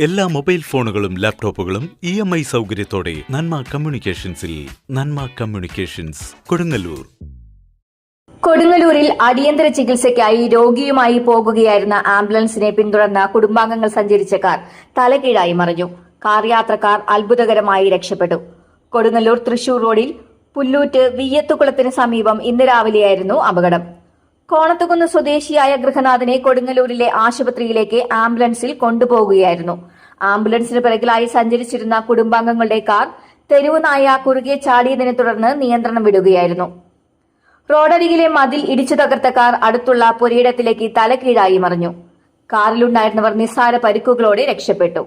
എല്ലാ മൊബൈൽ ഫോണുകളും ലാപ്ടോപ്പുകളും ഇ എം ഐ സൗകര്യത്തോടെ നന്മ കമ്മ്യൂണിക്കേഷൻസിൽ നന്മ കമ്മ്യൂണിക്കേഷൻസ് കൊടുങ്ങല്ലൂർ. കൊടുങ്ങല്ലൂരിൽ അടിയന്തര ചികിത്സയ്ക്കായി രോഗിയുമായി പോകുകയായിരുന്ന ആംബുലൻസിനെ പിന്തുടർന്ന കുടുംബാംഗങ്ങൾ സഞ്ചരിച്ച കാർ തലകീഴായി മറിഞ്ഞു. കാർ യാത്രക്കാർ അത്ഭുതകരമായി രക്ഷപ്പെട്ടു. കൊടുങ്ങല്ലൂർ തൃശൂർ റോഡിൽ പുല്ലൂറ്റ് വിയ്യത്തുകുളത്തിന് സമീപം ഇന്ന് രാവിലെയായിരുന്നു അപകടം. കോണത്തുകുന്ന് സ്വദേശിയായ ഗൃഹനാഥനെ കൊടുങ്ങല്ലൂരിലെ ആശുപത്രിയിലേക്ക് ആംബുലൻസിൽ കൊണ്ടുപോകുകയായിരുന്നു ആംബുലൻസിന് പിറകിലായി സഞ്ചരിച്ചിരുന്ന കുടുംബാംഗങ്ങളുടെ കാർ തെരുവ് നായ കുറുകെ ചാടിയതിനെ തുടർന്ന് നിയന്ത്രണം വിടുകയായിരുന്നു. റോഡരികിലെ മതിൽ ഇടിച്ചു തകർത്ത കാർ അടുത്തുള്ള പുരയിടത്തിലേക്ക് തലകീഴായി മറിഞ്ഞു. കാറിലുണ്ടായിരുന്നവർ നിസ്സാര പരിക്കുകളോടെ രക്ഷപ്പെട്ടു.